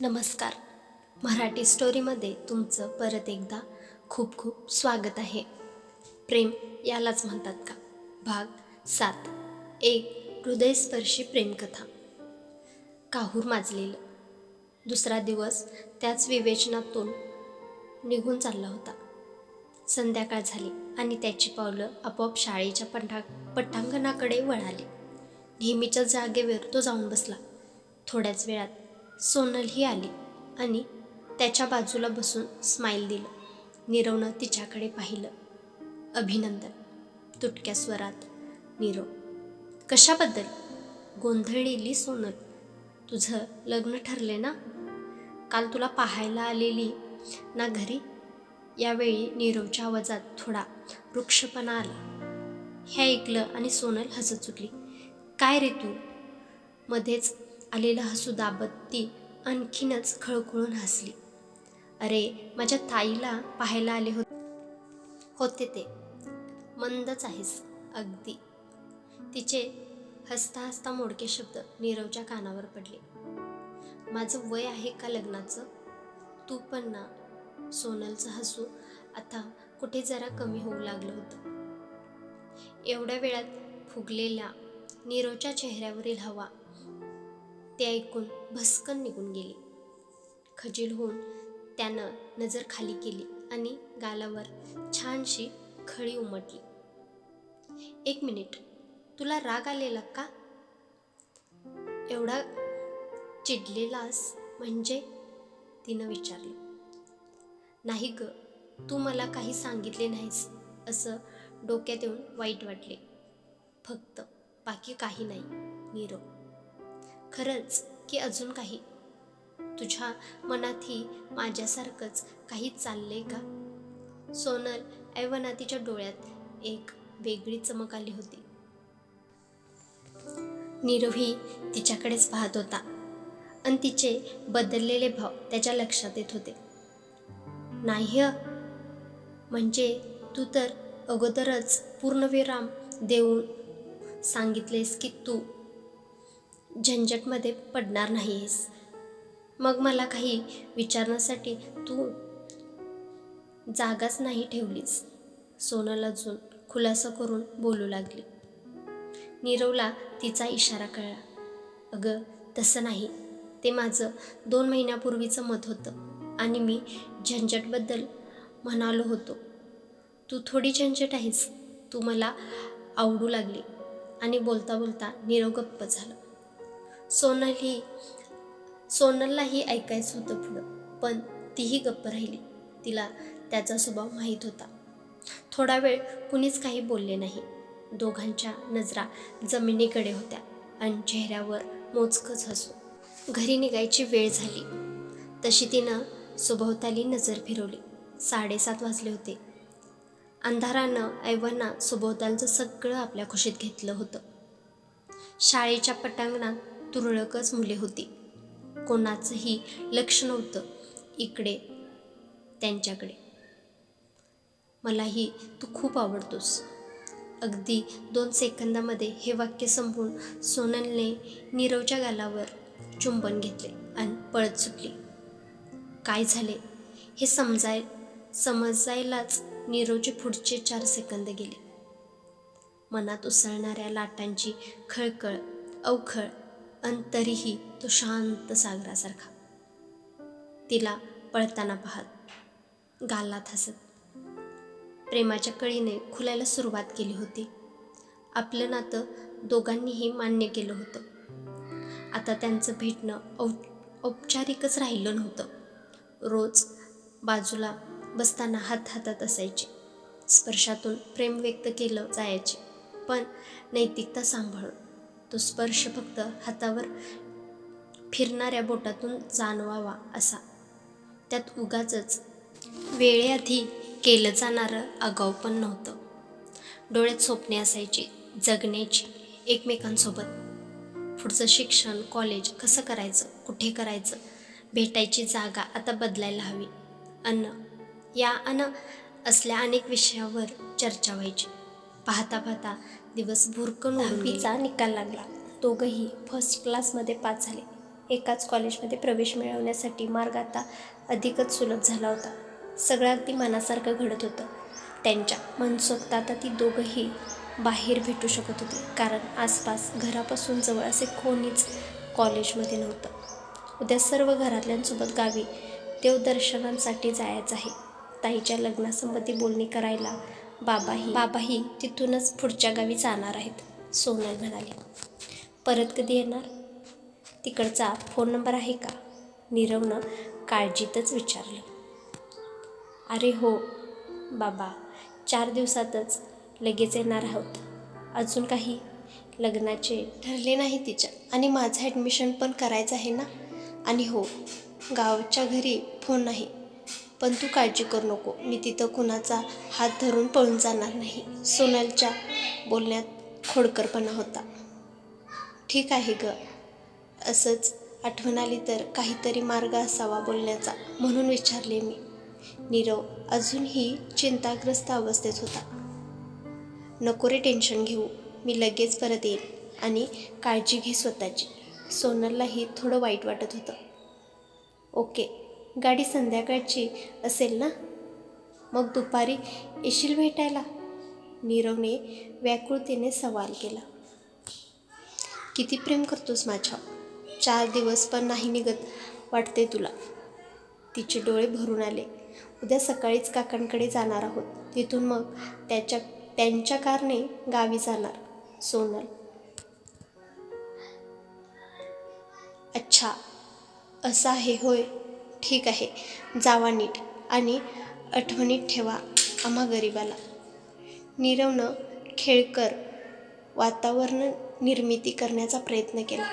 नमस्कार. मराठी स्टोरीमध्ये तुमचं परत एकदा खूप खूप स्वागत आहे. प्रेम यालाच म्हणतात का? भाग सात. एक हृदयस्पर्शी प्रेमकथा. काहूर माजलेलं. दुसरा दिवस त्याच विवेचनातून निघून चालला होता. संध्याकाळ झाली आणि त्याची पावलं आपोआप शाळेच्या पटां पठांगणाकडे वळाली. नेहमीच्या जागेवर तो जाऊन बसला. थोड्याच वेळात सोनलही आली आणि त्याच्या बाजूला बसून स्माईल दिलं. नीरवनं तिच्याकडे पाहिलं. अभिनंदन तुटक्या स्वरात. नीरव कशाबद्दल? गोंधळलेली सोनल तुझं लग्न ठरले ना? काल तुला पाहायला आलेली ना घरी? यावेळी नीरवच्या आवाजात थोडा वृक्षपणा आला. हे ऐकलं आणि सोनल हसत चुकली. काय रे तू? मध्येच आलेलं हसू दाबत ती आणखीनच खळखळून हसली. अरे माझ्या ताईला पाहायला आले होते होते ते. मंदच आहेस अगदी. तिचे हसता हसता मोडके शब्द नीरवच्या कानावर पडले. माझं वय आहे का लग्नाचं? तू पण ना. सोनलचं हसू आता कुठे जरा कमी होऊ लागलं होतं. एवढ्या वेळात फुगलेल्या नीरवच्या चेहऱ्यावरील हवा ते ऐकून भस्कन निघून गेली. खजील होऊन त्यानं नजर खाली केली आणि गालावर छानशी खळी उमटली. एक मिनिट तुला राग आलेला का? एवढा चिडलेलास म्हणजे? तिनं विचारलं. नाही ग तू मला काही सांगितले नाहीस असं डोक्यात येऊन वाईट वाटले. फक्त बाकी काही नाही नीरव. खरंच की अजून काही? तुझ्या मनातही माझ्यासारखंच काही चाललंय का? सोनल ऐवना तिच्या डोळ्यात एक वेगळी चमक आली होती. नीरवही तिच्याकडेच पाहत होता आणि तिचे बदललेले भाव त्याच्या लक्षात येत होते. नाही म्हणजे तू तर अगोदरच पूर्णविराम देऊन सांगितलेस की तू झंझटमध्ये पडणार नाहीस. मग मला काही विचारण्यासाठी तू जागाच नाही ठेवलीस. सोनल अजून खुलासा करून बोलू लागली. नीरवला तिचा इशारा कळला. अगं तसं नाही. ते माझं दोन महिन्यापूर्वीचं मत होतं आणि मी झंझटबद्दल म्हणालो होतो. तू थोडी झंझट आहेस. तू मला आवडू लागली आणि बोलता बोलता नीरव गप्प झालं. सोनल ही सोनललाही ऐकायचं होतं पुढं पण तीही गप्प राहिली. तिला त्याचा स्वभाव माहीत होता. थोडा वेळ कुणीच काही बोलले नाही. दोघांच्या नजरा जमिनीकडे होत्या आणि चेहऱ्यावर मोजकच हसू. घरी निघायची वेळ झाली. तशी तिनं सुभोवताली नजर फिरवली. साडेसात वाजले होते. अंधारानं ऐवांना सुभोवतालचं सगळं आपल्या खुशीत घेतलं होतं. शाळेच्या पटांगणात तुरळकच मुले होती. कोणाचंही लक्ष नव्हतं इकडे त्यांच्याकडे. मलाही तू खूप आवडतोस. अगदी दोन सेकंदामध्ये हे वाक्य संपून सोनलने नीरवच्या गालावर चुंबन घेतले आणि पळत सुटली. काय झाले? हे समजाय समजायलाच नीरवचे पुढचे चार सेकंद गेले. मनात उसळणाऱ्या लाटांची खळखळ अवखळ अन तरीही तो शांत सागरासारखा. तिला पळताना पाहत गालात हसत प्रेमाच्या कळीने खुलायला सुरुवात केली होती. आपलं नातं दोघांनीही मान्य केलं होतं. आता त्यांचं भेटणं औ औपचारिकच राहिलं नव्हतं. रोज बाजूला बसताना हात हातात असायचे. स्पर्शातून प्रेम व्यक्त केलं जायचे. पण नैतिकता सांभाळून तो स्पर्श फक्त हातावर फिरणाऱ्या बोटातून जाणवावा असा. त्यात उगाच वेळेआधी केलं जाणारं आगाऊ पण नव्हतं. डोळ्यात स्वप्ने असायची जगण्याची एकमेकांसोबत. पुढचं शिक्षण कॉलेज कसं करायचं कुठे करायचं भेटायची जागा आता बदलायला हवी. अन्न या अन्न असल्या अनेक विषयावर चर्चा व्हायची. पाहता पाहता दिवस भुरकन दहावीचा निकाल लागला. दोघंही फर्स्ट क्लासमध्ये पास झाले. एकाच कॉलेजमध्ये प्रवेश मिळवण्यासाठी मार्ग आता अधिकच सुलभ झाला होता. सगळं अगदी मनासारखं घडत होतं. त्यांच्या मनसोक्त आता ती दोघंही बाहेर भेटू शकत होते. कारण आसपास घरापासून जवळ असे कोणीच कॉलेजमध्ये नव्हतं. उद्या सर्व घरातल्यांसोबत गावी देवदर्शनांसाठी जायचं आहे. ताईच्या लग्नासंबंधी बोलणी करायला बाबाही. बाबाही तिथूनच पुढच्या गावी जाणार आहेत सोनल म्हणाली. परत कधी येणार? तिकडचा फोन नंबर आहे का? नीरवनं काळजीतच विचारलं. अरे हो बाबा चार दिवसातच लगेच येणार आहोत. अजून काही? लग्नाचे ठरले नाही तिच्या. आणि माझं ॲडमिशन पण करायचं आहे ना? आणि हो गावच्या घरी फोन नाही. पण तू काळजी करू नको. मी तिथं कुणाचा हात धरून पळून जाणार नाही. सोनलच्या बोलण्यात खोडकरपणा होता. ठीक आहे ग. असंच आठवण आली तर काहीतरी मार्ग असावा बोलण्याचा म्हणून विचारले मी. नीरव अजूनही चिंताग्रस्त अवस्थेत होता. नको रे टेन्शन घेऊ. मी लगेच परत येईन आणि काळजी घे स्वतःची. सोनललाही थोडं वाईट वाटत होतं. ओके. गाडी संध्याकाळची असेल ना? मग दुपारी येशील भेटायला? नीरवने व्याकुळतेने सवाल केला. किती प्रेम करतोस माझ्या? चार दिवस पण नाही निघत वाटते तुला. तिचे डोळे भरून आले. उद्या सकाळीच काकांकडे जाणार आहोत. तिथून मग त्याच्या त्यांच्या कारने गावी जाणार सोनल. अच्छा असं आहे होय. ठीक आहे. जावा नीट आणि आठवणीत ठेवा आम्हा गरिबाला. नीरवनं खेळकर वातावरण निर्मिती करण्याचा प्रयत्न केला.